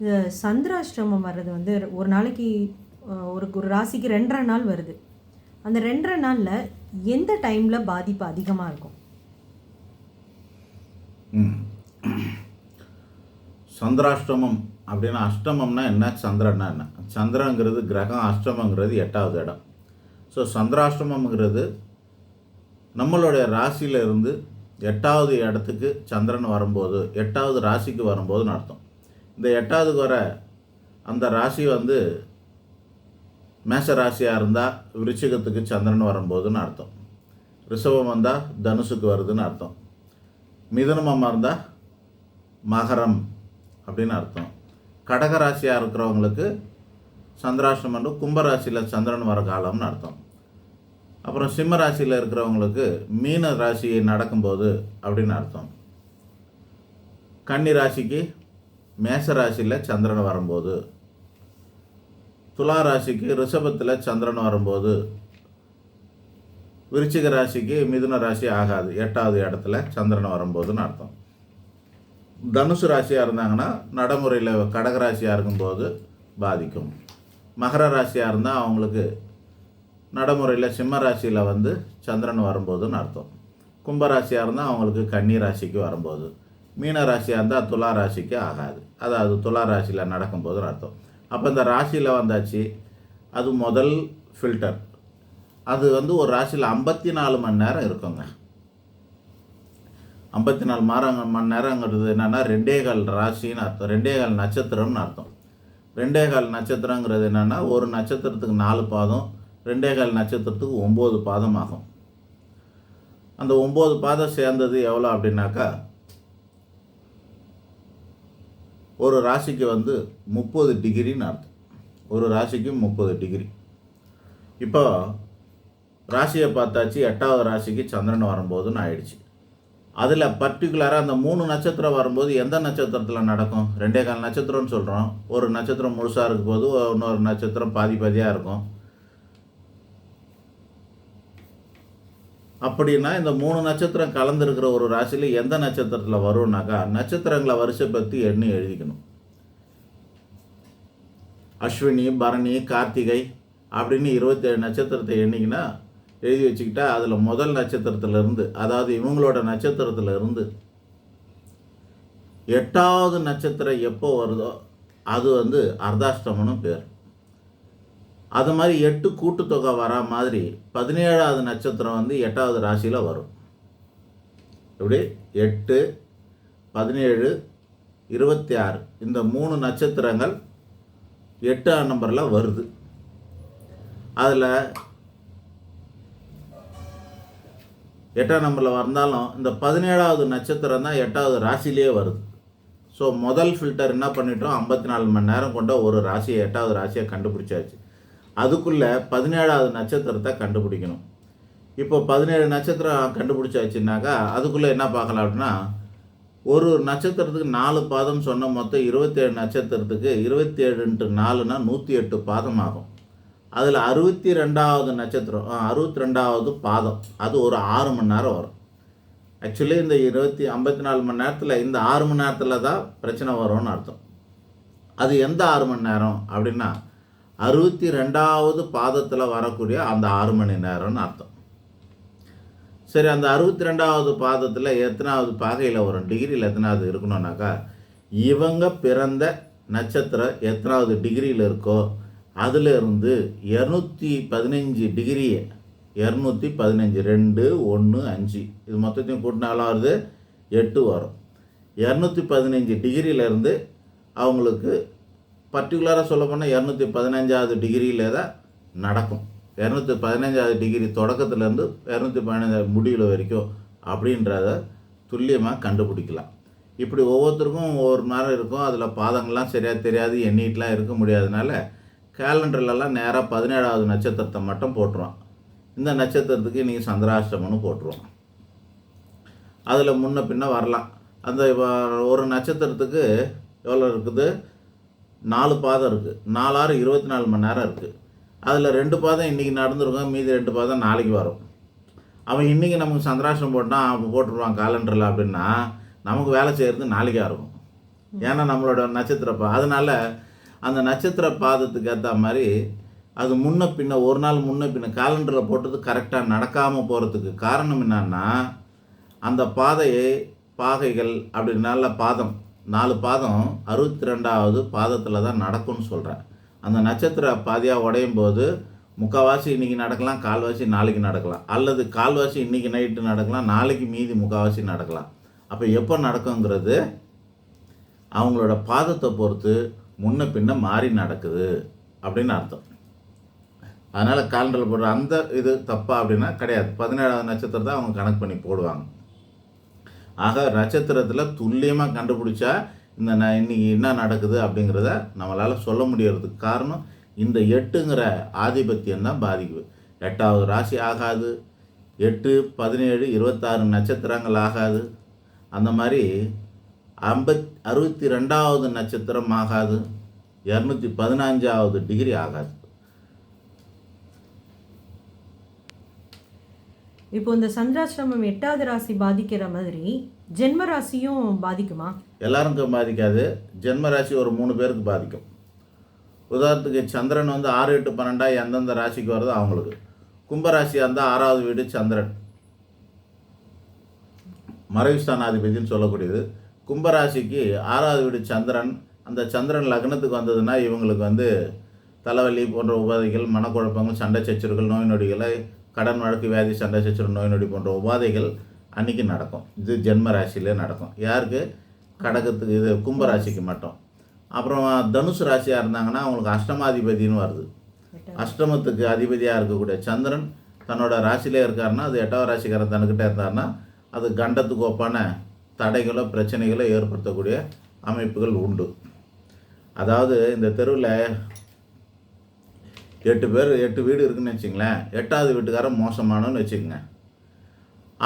இந்த சந்திராஷ்டிரமம் வர்றது வந்து ஒரு நாளைக்கு ஒரு ஒரு ராசிக்கு ரெண்டரை நாள் வருது. அந்த ரெண்டரை நாளில் எந்த டைமில் பாதிப்பு அதிகமாக இருக்கும்? சந்திராஷ்டமம் அப்படின்னா அஷ்டமம்னா என்ன? சந்திரன்னா என்ன? சந்திரங்கிறது கிரகம் அஷ்டமங்கிறது எட்டாவது இடம். ஸோ சந்திராஷ்டமம்ங்கிறது நம்மளுடைய ராசியில இருந்து எட்டாவது இடத்துக்கு சந்திரன் வரும்போது எட்டாவது ராசிக்கு வரும்போதுன்னு அர்த்தம். இந்த எட்டாவதுக்கு வர அந்த ராசி வந்து மேச ராசியாக இருந்தால் விருச்சிகத்துக்கு சந்திரன் வரும்போதுன்னு அர்த்தம். ரிஷபம் வந்தால் தனுசுக்கு வருதுன்னு அர்த்தம். மிதனமமாக இருந்தால் மகரம் அப்படின்னு அர்த்தம். கடக ராசியாக இருக்கிறவங்களுக்கு சந்திராஷ்டமன்று கும்பராசியில் சந்திரன் வர காலம்னு அர்த்தம். அப்புறம் சிம்ம ராசியில் இருக்கிறவங்களுக்கு மீன ராசி நடக்கும்போது அப்படின்னு அர்த்தம். கன்னி ராசிக்கு மேச ராசியில் சந்திரன் வரும்போது. துலா ராசிக்கு ரிஷபத்தில் சந்திரன் வரும்போது. விருச்சிக ராசிக்கு மிதுன ராசி ஆகாது. எட்டாவது இடத்துல சந்திரன் வரும்போதுன்னு அர்த்தம். தனுசு ராசியாக இருந்தாங்கன்னா நடைமுறையில் கடக ராசியாக இருக்கும்போது பாதிக்கும். மகர ராசியாக இருந்தால் அவங்களுக்கு நடைமுறையில் சிம்ம ராசியில் வந்து சந்திரன் வரும்போதுன்னு அர்த்தம். கும்பராசியாக இருந்தால் அவங்களுக்கு கன்னி ராசிக்கு வரும்போது. மீன ராசியாக இருந்தால் துலா ராசிக்கு ஆகாது. அதாவது துலா ராசியில் நடக்கும்போது அர்த்தம். அப்போ இந்த ராசியில் வந்தாச்சு அது முதல் ஃபில்டர் அது வந்து ஒரு ராசியில் ஐம்பத்தி நாலு மணி நேரம் இருக்குங்க. ஐம்பத்தி நாலு மாதங்க மணி நேரங்கிறது என்னென்னா ரெண்டே கால் ராசின்னு அர்த்தம். ரெண்டே கால் நட்சத்திரம்னு அர்த்தம். ரெண்டே கால் நட்சத்திரங்கிறது என்னென்னா ஒரு நட்சத்திரத்துக்கு நாலு பாதம் ரெண்டே கால் நட்சத்திரத்துக்கு ஒம்பது பாதம் ஆகும். அந்த ஒம்பது பாதம் சேர்ந்தது எவ்வளோ அப்படின்னாக்கா ஒரு ராசிக்கு வந்து முப்பது டிகிரின்னு அர்த்தம். ஒரு ராசிக்கு முப்பது டிகிரி. இப்போ ராசியை பார்த்தாச்சு எட்டாவது ராசிக்கு சந்திரன் வரும்போதுன்னு ஆயிடுச்சு. அதில் பர்டிகுலராக அந்த மூணு நட்சத்திரம் வரும்போது எந்த நட்சத்திரத்தில் நடக்கும்? ரெண்டே கால் நட்சத்திரம்னு சொல்கிறோம் ஒரு நட்சத்திரம் முழுசாக இருக்கும் போது இன்னொரு நட்சத்திரம் பாதி பாதியாக இருக்கும். அப்படின்னா இந்த மூணு நட்சத்திரம் கலந்துருக்கிற ஒரு ராசியில் எந்த நட்சத்திரத்தில் வரும்னாக்கா நட்சத்திரங்களை வரிசைப்படுத்தி எண்ணி எழுதிக்கணும். அஸ்வினி பரணி கார்த்திகை அப்படின்னு இருபத்தேழு நட்சத்திரத்தை எண்ணிங்கன்னா எழுதி வச்சுக்கிட்டா அதில் முதல் நட்சத்திரத்திலிருந்து அதாவது இவங்களோட நட்சத்திரத்தில் இருந்து எட்டாவது நட்சத்திரம் எப்போ வருதோ அது வந்து அர்தாஷ்டமனும் பேர். அது மாதிரி எட்டு கூட்டுத்தொகை வரா மாதிரி பதினேழாவது நட்சத்திரம் வந்து எட்டாவது ராசியில் வரும். எப்படி? எட்டு பதினேழு இருபத்தி ஆறு. இந்த மூணு நட்சத்திரங்கள் எட்டாம் நம்பரில் வருது. அதில் எட்டாம் நம்பரில் வந்தாலும் இந்த பதினேழாவது நட்சத்திரம் தான் எட்டாவது ராசிலேயே வருது. ஸோ முதல் ஃபில்டர் என்ன பண்ணிட்டோம்? ஐம்பத்தி நாலு மணி நேரம் கொண்ட ஒரு ராசியை எட்டாவது ராசியை கண்டுபிடிச்சாச்சு. அதுக்குள்ளே பதினேழாவது நட்சத்திரத்தை கண்டுபிடிக்கணும். இப்போ பதினேழு நட்சத்திரம் கண்டுபிடிச்சாச்சுன்னாக்கா அதுக்குள்ளே என்ன பார்க்கலாம் அப்படின்னா ஒரு நட்சத்திரத்துக்கு நாலு பாதம் சொன்ன மொத்தம் இருபத்தேழு நட்சத்திரத்துக்கு இருபத்தேழுன்ட்டு நாலுனா நூற்றி எட்டு பாதம் ஆகும் அதில் அறுபத்தி ரெண்டாவது நட்சத்திரம் அறுபத்தி ரெண்டாவது பாதம். அது ஒரு ஆறு மணி நேரம் வரும். ஆக்சுவலி இந்த இருபத்தி ஐம்பத்தி நாலு மணி நேரத்தில் இந்த ஆறு மணி நேரத்தில் தான் பிரச்சனை வரும்னு அர்த்தம். அது எந்த ஆறு மணி நேரம் அப்படின்னா அறுபத்தி ரெண்டாவது பாதத்தில் வரக்கூடிய அந்த ஆறு மணி நேரம்னு அர்த்தம். சரி அந்த அறுபத்தி ரெண்டாவது பாதத்தில் எத்தனாவது பாகையில் வரும்? டிகிரியில் எத்தனாவது இருக்கணும்னாக்கா இவங்க பிறந்த நட்சத்திரம் எத்தனாவது டிகிரியில் இருக்கோ அதிலிருந்து இரநூத்தி பதினஞ்சு டிகிரியை இரநூத்தி பதினஞ்சு ரெண்டு ஒன்று அஞ்சு. இது மொத்தத்தையும் கூட்டினாலும் வருது எட்டு வரும். இரநூத்தி பதினஞ்சு டிகிரியிலேருந்து அவங்களுக்கு பர்டிகுலராக சொல்ல போனால் இரநூத்தி பதினஞ்சாவது டிகிரியில் தான் நடக்கும். இரநூத்தி பதினஞ்சாவது டிகிரி தொடக்கத்துலேருந்து இரநூத்தி பதினஞ்சாவது முடிவில் வரைக்கும் அப்படின்றத துல்லியமாக கண்டுபிடிக்கலாம். இப்படி ஒவ்வொருத்தருக்கும் ஒவ்வொரு நேரம் இருக்கும். அதில் பாதங்கள்லாம் சரியாக தெரியாது எண்ணிட்டுலாம் இருக்க முடியாதனால கேலண்டர்லலாம் நேராக பதினேழாவது நட்சத்திரத்தை மட்டும் போட்டுருவோம் இந்த நட்சத்திரத்துக்கு நீங்கள் சந்திராஷ்டமம்னு போட்டுருவோம் அதில் முன்ன பின்ன வரலாம். அந்த இப்போ ஒரு நட்சத்திரத்துக்கு எவ்வளோ இருக்குது? நாலு பாதம் இருக்குது நாலாறு இருபத்தி நாலு மணி நேரம் இருக்குது அதில் ரெண்டு பாதம் இன்றைக்கி நடந்துருக்கும். மீதி ரெண்டு பாதம் நாளைக்கு வரும். அவன் இன்றைக்கி நமக்கு சந்திராசம் போட்டான் அவன் போட்டுருவான் காலண்டரில் அப்படின்னா நமக்கு வேலை செய்கிறது நாளைக்காக இருக்கும். ஏன்னா நம்மளோட நட்சத்திர பா அதனால் அந்த நட்சத்திர பாதத்துக்கு ஏற்ற மாதிரி அது முன்ன பின்ன ஒரு நாள் முன்ன பின்ன காலண்டரில் போட்டது கரெக்டாக நடக்காமல் போகிறதுக்கு காரணம் என்னன்னா அந்த பாதையை பாகைகள் அப்படி நல்ல பாதம். நாலு பாதம் அறுபத்தி ரெண்டாவது பாதத்தில் தான் நடக்கும்னு சொல்கிறேன் அந்த நட்சத்திர பாதியாக உடையும் போது முக்கால்வாசி இன்றைக்கி நடக்கலாம் கால்வாசி நாளைக்கு நடக்கலாம். அல்லது கால்வாசி இன்றைக்கி நைட்டு நடக்கலாம் நாளைக்கு மீதி முக்கால்வாசி நடக்கலாம். அப்போ எப்போ நடக்குங்கிறது அவங்களோட பாதத்தை பொறுத்து முன்ன பின்ன மாறி நடக்குது அப்படின்னு அர்த்தம். அதனால் காலண்டரில் போடுற அந்த இது தப்பா அப்படின்னா கிடையாது. பதினேழாவது நட்சத்திரத்தை அவங்க கணக்கு பண்ணி போடுவாங்க. ஆக நட்சத்திரத்தில் துல்லியமாக கண்டுபிடிச்சா இந்த ந இன்னைக்கு என்ன நடக்குது அப்படிங்கிறத நம்மளால் சொல்ல முடியறதுக்கு காரணம் இந்த எட்டுங்கிற ஆதிபத்தியம் தான் பாதிக்குது. எட்டாவது ராசி ஆகாது. எட்டு பதினேழு இருபத்தாறு நட்சத்திரங்கள் ஆகாது. அந்த மாதிரி ஐம்பத் அறுபத்தி ரெண்டாவது நட்சத்திரம் ஆகாது. இரநூத்தி பதினஞ்சாவது டிகிரி ஆகாது. இப்போ இந்த சந்திராசிரமம் எட்டாவது ராசி பாதிக்கிற மாதிரி ஜென்ம ராசியும் பாதிக்குமா? எல்லாருக்கும் பாதிக்காது. ஜென்ம ராசி ஒரு மூணு பேருக்கு பாதிக்கும். உதாரணத்துக்கு சந்திரன் வந்து ஆறு எட்டு பன்னெண்டாக எந்தெந்த ராசிக்கு வருதோ அவங்களுக்கு. கும்பராசியாக இருந்தால் ஆறாவது வீடு சந்திரன். மறைவுஸ்தானாதிபதினு சொல்லக்கூடியது. கும்பராசிக்கு ஆறாவது வீடு சந்திரன். அந்த சந்திரன் லக்னத்துக்கு வந்ததுன்னா இவங்களுக்கு வந்து தலைவலி போன்ற உபாதைகள் மனக்குழப்பங்கள் சண்டை சச்சரவுகள் நோய் நொடிகளை கடன் வழக்கு வியாதி சண்டை சச்சரவு நோய் நொடி போன்ற உபாதைகள் அன்னைக்கு நடக்கும். இது ஜென்ம ராசியிலே நடக்கும். யாருக்கு? கடகத்துக்கு இது கும்பராசிக்கு மட்டும். அப்புறம் தனுசு ராசியாக இருந்தாங்கன்னா அவங்களுக்கு அஷ்டமாதிபதினு வருது. அஷ்டமத்துக்கு அதிபதியாக இருக்கக்கூடிய சந்திரன் தன்னோட ராசியிலே இருக்காருன்னா அது எட்டாவது ராசிக்காரன் தன்னுக்கிட்ட இருந்தாருன்னா அது கண்டத்துக்கு ஒப்பான தடைகளோ பிரச்சனைகளோ ஏற்படுத்தக்கூடிய அமைப்புகள் உண்டு. அதாவது இந்த தெருவில் எட்டு பேர் எட்டு வீடு இருக்குன்னு வச்சுங்களேன். எட்டாவது வீட்டுக்காரன் மோசமானவன்னு வச்சுக்கோங்க.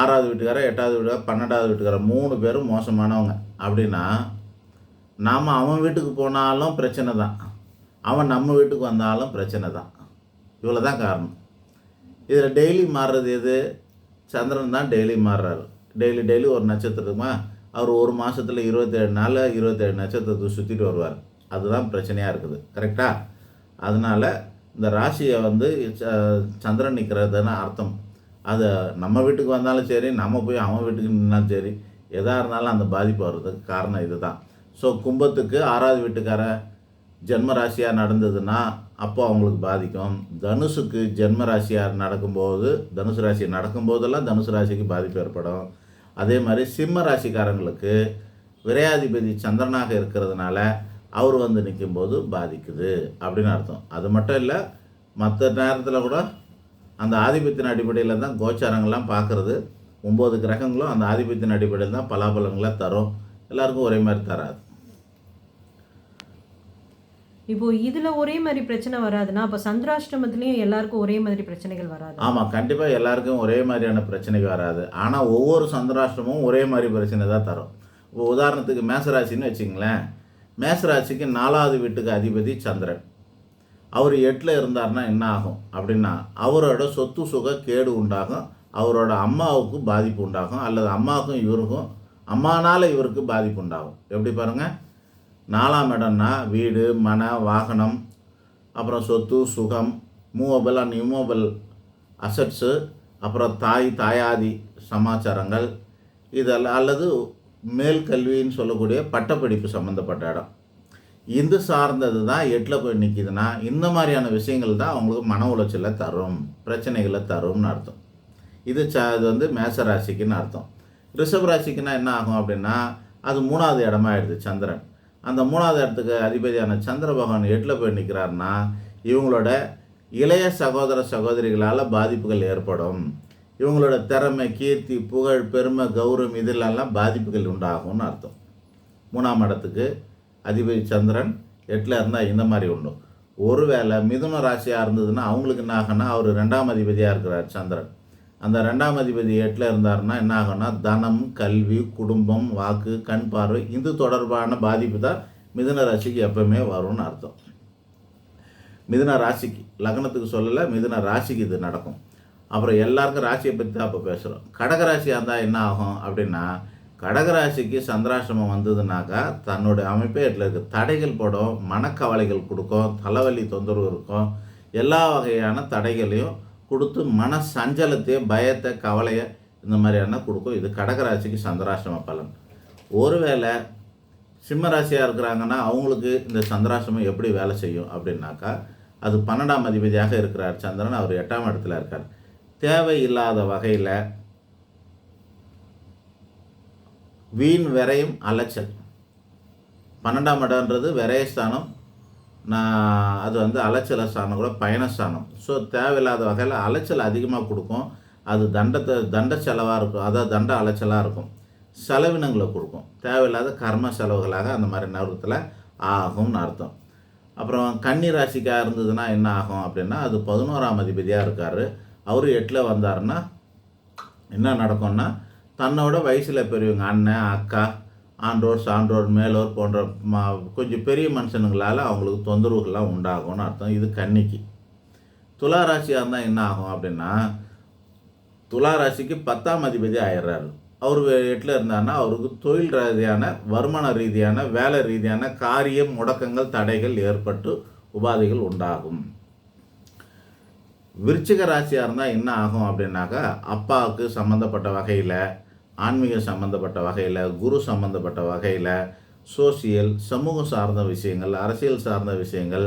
ஆறாவது வீட்டுக்காரன் எட்டாவது வீட்டுக்காரன் பன்னெண்டாவது வீட்டுக்காரர் மூணு பேரும் மோசமானவங்க. அப்படின்னா நாம் அவன் வீட்டுக்கு போனாலும் பிரச்சனை தான். அவன் நம்ம வீட்டுக்கு வந்தாலும் பிரச்சனை தான். இவ்வளோ தான் காரணம். இதில் டெய்லி மாறுறது எது? சந்திரன் தான் டெய்லி மாறுறாரு. டெய்லி டெய்லி ஒரு நட்சத்திரமா அவர் ஒரு மாதத்தில் இருபத்தேழு நாளில் இருபத்தேழு நட்சத்திரத்தை சுற்றிட்டு வருவார். அதுதான் பிரச்சனையாக இருக்குது. கரெக்டாக அதனால் இந்த ராசியை வந்து ச- சந்திரன் நிற்கிறதுன்னு அர்த்தம். அது நம்ம வீட்டுக்கு வந்தாலும் சரி நம்ம போய் அவன் வீட்டுக்கு நின்னாலும் சரி எதாக இருந்தாலும் அந்த பாதிப்பு வர்றதுக்கு காரணம் இதுதான். ஸோ கும்பத்துக்கு ஆறாவது வீட்டுக்கார ஜென்ம ராசியாக நடந்ததுன்னா அப்போ அவங்களுக்கு பாதிக்கும். தனுசுக்கு ஜென்ம ராசியாக நடக்கும்போது தனுசு ராசி நடக்கும்போதெல்லாம் தனுசு ராசிக்கு பாதிப்பு ஏற்படும். அதே மாதிரி சிம்ம ராசிக்காரங்களுக்கு விரையாதிபதி சந்திரனாக இருக்கிறதுனால அவர் வந்து நிற்கும்போது பாதிக்குது அப்படின்னு அர்த்தம். அது மட்டும் இல்லை மற்ற நேரத்தில் கூட அந்த ஆதிபத்தின் அடிப்படையில் தான் கோச்சாரங்கள்லாம் பார்க்குறது ஒம்பது கிரகங்களும் அந்த ஆதிபத்தின் அடிப்படையில் தான் பலாபலங்களை தரும். எல்லாருக்கும் ஒரே மாதிரி தராது. இப்போ இதுல ஒரே மாதிரி பிரச்சனை வராதுன்னா அப்ப சந்திராஷ்டமத்திலயும் எல்லாருக்கும் ஒரே மாதிரி பிரச்சனைகள் வராது. ஆமாம் கண்டிப்பாக எல்லாருக்கும் ஒரே மாதிரியான பிரச்சனைக்கு வராது. ஆனால் ஒவ்வொரு சந்திராஷ்டமும் ஒரே மாதிரி பிரச்சனை தான் தரும். இப்போ உதாரணத்துக்கு மேசராசின்னு வச்சுங்களேன் மேசராசிக்கு நாலாவது வீட்டுக்கு அதிபதி சந்திரன். அவர் எட்டில் இருந்தார்னா என்ன ஆகும்? அப்படின்னா அவரோட சொத்து சுக கேடு உண்டாகும். அவரோட அம்மாவுக்கு பாதிப்பு உண்டாகும். அல்லது அம்மாவுக்கும் இவருக்கும் அம்மானால் இவருக்கு பாதிப்பு உண்டாகும். எப்படி பாருங்கள் நாலாம் இடம்னா வீடு மன வாகனம் அப்புறம் சொத்து சுகம் மூவபிள் அண்ட் இம்மோபிள் அசட்ஸு அப்புறம் தாய் தாயாதி சமாச்சாரங்கள் இதெல்லாம் அல்லது மேல் கல்வின்னு சொல்லக்கூடிய பட்டப்படிப்பு சம்மந்தப்பட்ட இடம். இது சார்ந்தது தான் எட்டில் போய் நிற்கிதுன்னா இந்த மாதிரியான விஷயங்கள் தான் அவங்களுக்கு மன உளைச்சலை தரும் பிரச்சனைகளை தரும்னு அர்த்தம். இது ச இது வந்து மேச ராசிக்குன்னு அர்த்தம். ரிஷப் ராசிக்குன்னா என்ன ஆகும் அப்படின்னா அது மூணாவது இடமாயிடுது சந்திரன். அந்த மூணாவது இடத்துக்கு அதிபதியான சந்திர பகவான் எட்டில் போய் நிற்கிறாருன்னா இவங்களோட இளைய சகோதர சகோதரிகளால் பாதிப்புகள் ஏற்படும். இவங்களோட திறமை கீர்த்தி புகழ் பெருமை கௌரவம் இதிலெல்லாம் பாதிப்புகள் உண்டாகும்னு அர்த்தம். மூணாம் இடத்துக்கு அதிபதி சந்திரன் எட்டில் இருந்தால் இந்த மாதிரி உண்டு ஒருவேளை மிதுன ராசியாக இருந்ததுன்னா அவங்களுக்கு என்ன ஆகும்னா அவர் ரெண்டாம் அதிபதியாக இருக்கிறார் சந்திரன். அந்த ரெண்டாம் அதிபதி எட்டில் இருந்தாருன்னா என்ன ஆகும்னா தனம் கல்வி குடும்பம் வாக்கு கண் பார்வை இது தொடர்பான பாதிப்பு தான் மிதுன ராசிக்கு எப்பவுமே வரும்னு அர்த்தம். மிதுன ராசிக்கு லக்னத்துக்கு சொல்லலை மிதுன ராசிக்கு இது நடக்கும். அப்புறம் எல்லாருக்கும் ராசியை பற்றி தான் இப்போ பேசுகிறோம் கடகராசியாக இருந்தால் என்ன ஆகும் அப்படின்னா கடகராசிக்கு சந்திராசிரமம் வந்ததுனாக்கா தன்னுடைய அமைப்பே இதில் இருக்குது தடைகள் போடும் மனக்கவலைகள் கொடுக்கும் தலைவலி தொந்தரவு இருக்கும். எல்லா வகையான தடைகளையும் கொடுத்து மன சஞ்சலத்தையே பயத்தை கவலையை இந்த மாதிரியான கொடுக்கும். இது கடகராசிக்கு சந்திராசிரம பலன். ஒருவேளை சிம்மராசியாக இருக்கிறாங்கன்னா அவங்களுக்கு இந்த சந்திராசிரமம் எப்படி வேலை செய்யும் அப்படின்னாக்கா அது பன்னெண்டாம் அதிபதியாக இருக்கிறார் சந்திரன். அவர் எட்டாம் இடத்துல இருக்கார். தேவையில்லாத வகையில் வீண் விரையும் அலைச்சல். பன்னெண்டாம் இடம்ன்றது விரயஸ்தானம் நான் அது வந்து அலைச்சல ஸ்தானம் கூட பயணஸ்தானம் ஸோ தேவையில்லாத வகையில் அலைச்சல் அதிகமாக கொடுக்கும். அது தண்டத்தை தண்ட செலவாக இருக்கும். அதாவது தண்ட அலைச்சலாக இருக்கும். செலவினங்களை கொடுக்கும். தேவையில்லாத கர்ம செலவுகளாக அந்த மாதிரி நேரத்தில் ஆகும்னு அர்த்தம். அப்புறம் கன்னி ராசிக்காக இருந்ததுன்னா என்ன ஆகும் அப்படின்னா அது பதினோராம் அதிபதியாக இருக்கார். அவர் எட்டில் வந்தாருன்னா என்ன நடக்கும்னா தன்னோட வயசில் பெரியவங்க அண்ணன் அக்கா ஆண்டோர் சான்றோர் மேலோர் போன்ற மா கொஞ்சம் பெரிய மனுஷனுங்களால் அவங்களுக்கு தொந்தரவுகள்லாம் உண்டாகும்னு அர்த்தம். இது கன்னிக்கு. துலா ராசியாக இருந்தால் என்ன ஆகும் அப்படின்னா துலா ராசிக்கு பத்தாம் அதிபதி ஆயிடுறாரு. அவர் எட்டில் இருந்தாருன்னா அவருக்கு தொழில் ரீதியான வருமான ரீதியான வேலை ரீதியான காரியம் முடக்கங்கள் தடைகள் ஏற்பட்டு உபாதைகள் உண்டாகும். விருச்சிக ராசியாக இருந்தால் என்ன ஆகும் அப்படின்னாக்கா அப்பாவுக்கு சம்மந்தப்பட்ட வகையில் ஆன்மீக சம்மந்தப்பட்ட வகையில் குரு சம்மந்தப்பட்ட வகையில் சோசியல் சமூகம் சார்ந்த விஷயங்கள் அரசியல் சார்ந்த விஷயங்கள்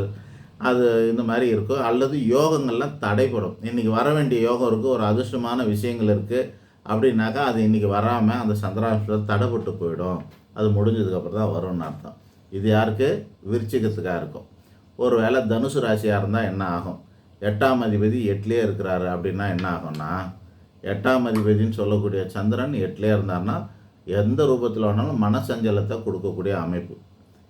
அது இந்த மாதிரி இருக்கும். அல்லது யோகங்கள்லாம் தடைப்படும் இன்றைக்கி வர வேண்டிய யோகம் இருக்குது ஒரு அதிர்ஷ்டமான விஷயங்கள் இருக்குது அப்படின்னாக்கா அது இன்றைக்கி வராமல் அந்த சந்திராஷ்டிரம் தடைப்பட்டு போயிடும். அது முடிஞ்சதுக்கப்புறம் தான் வரும்னு அர்த்தம். இது யாருக்கு? விருச்சிகத்துக்காக இருக்கும். ஒரு வேளை தனுசு ராசியாக இருந்தால் என்ன ஆகும்? எட்டாம் அதிபதி எட்டிலே இருக்கிறாரு அப்படின்னா என்ன ஆகும்னா எட்டாம் அதிபதின்னு சொல்லக்கூடிய சந்திரன் எட்டுலேயே இருந்தார்னா எந்த ரூபத்தில் வேணாலும் மனசஞ்சலத்தை கொடுக்கக்கூடிய அமைப்பு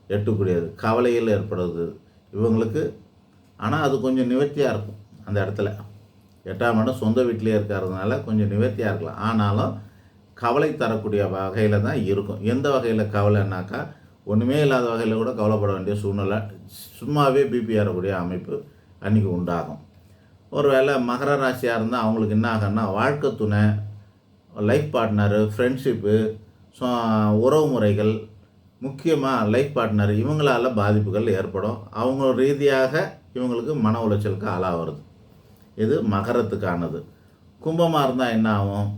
எட்டுக்கூடியது. கவலையில் ஏற்படுது இவங்களுக்கு. ஆனால் அது கொஞ்சம் நிவர்த்தியாக இருக்கும் அந்த இடத்துல. எட்டாம் இடம் சொந்த வீட்டிலே இருக்கிறதுனால கொஞ்சம் நிவர்த்தியாக இருக்கலாம். ஆனாலும் கவலை தரக்கூடிய வகையில் தான் இருக்கும். எந்த வகையில் கவலைன்னாக்கா ஒன்றுமே இல்லாத வகையில் கூட கவலைப்பட வேண்டிய சூழ்நிலை. சும்மாவே பிபி ஏறக்கூடிய அமைப்பு. அன்றைக்கி உண்டாகும். ஒருவேளை மகர ராசியாக இருந்தால் அவங்களுக்கு என்ன ஆகும்னா வாழ்க்கை துணை லைஃப் பார்ட்னரு ஃப்ரெண்ட்ஷிப்பு ஸோ உறவு முறைகள் முக்கியமாக லைஃப் பார்ட்னர் இவங்களால் பாதிப்புகள் ஏற்படும். அவங்க ரீதியாக இவங்களுக்கு மன உளைச்சலுக்கு ஆளாகிறது இது மகரத்துக்கானது. கும்பமாக இருந்தால் என்ன ஆகும்?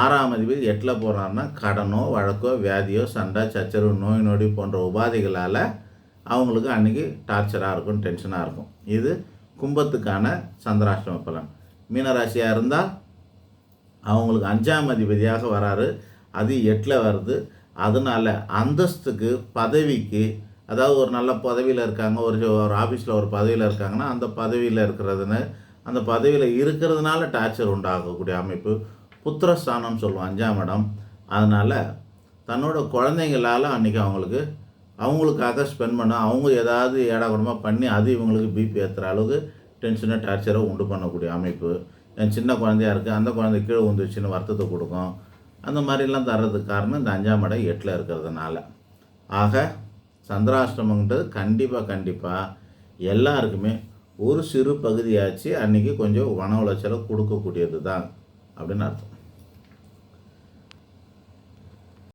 ஆறாம் அதிபதி எட்டில் போகிறாருன்னா கடனோ வழக்கோ வியாதியோ சண்டை சச்சரவு நோய் நொடி போன்ற உபாதைகளால் அவங்களுக்கு அன்றைக்கி டார்ச்சராக இருக்கும் டென்ஷனாக இருக்கும். இது கும்பத்துக்கான சந்திராஷ்டம பலன். மீனராசியாக இருந்தால் அவங்களுக்கு அஞ்சாம் அதிபதியாக வராரு. அது எட்டில் வருது. அதனால அந்தஸ்துக்கு பதவிக்கு அதாவது ஒரு நல்ல பதவியில் இருக்காங்க ஒரு ஒரு ஆஃபீஸில் ஒரு பதவியில் இருக்காங்கன்னா அந்த பதவியில் இருக்கிறதுன்னு அந்த பதவியில் இருக்கிறதுனால டார்ச்சர் உண்டாகக்கூடிய அமைப்பு. புத்திரஸ்தானம்னு சொல்லுவோம் அஞ்சாம் இடம். அதனால் தன்னோட குழந்தைங்களால் அன்றைக்கி அவங்களுக்கு அவங்களுக்காக ஸ்பெண்ட் பண்ண அவங்க ஏதாவது ஏடாகுடமாக பண்ணி அது இவங்களுக்கு பிபி ஏற்றுற அளவுக்கு டென்ஷனை டார்ச்சரை உண்டு பண்ணக்கூடிய அமைப்பு. என் சின்ன குழந்தையா இருக்குது அந்த குழந்தை கீழே உந்துச்சுன்னு வருத்தத்தை கொடுக்கும். அந்த மாதிரிலாம் தர்றதுக்கு காரணம் இந்த அஞ்சாம் இடம் எட்டில் இருக்கிறதுனால. ஆக சந்திராஷ்டமங்கிறது கண்டிப்பாக கண்டிப்பாக எல்லாருக்குமே ஒரு சிறு பகுதியாச்சு அன்றைக்கி கொஞ்சம் மன உளைச்சலை கொடுக்கக்கூடியது தான் அப்படின்னு அர்த்தம்.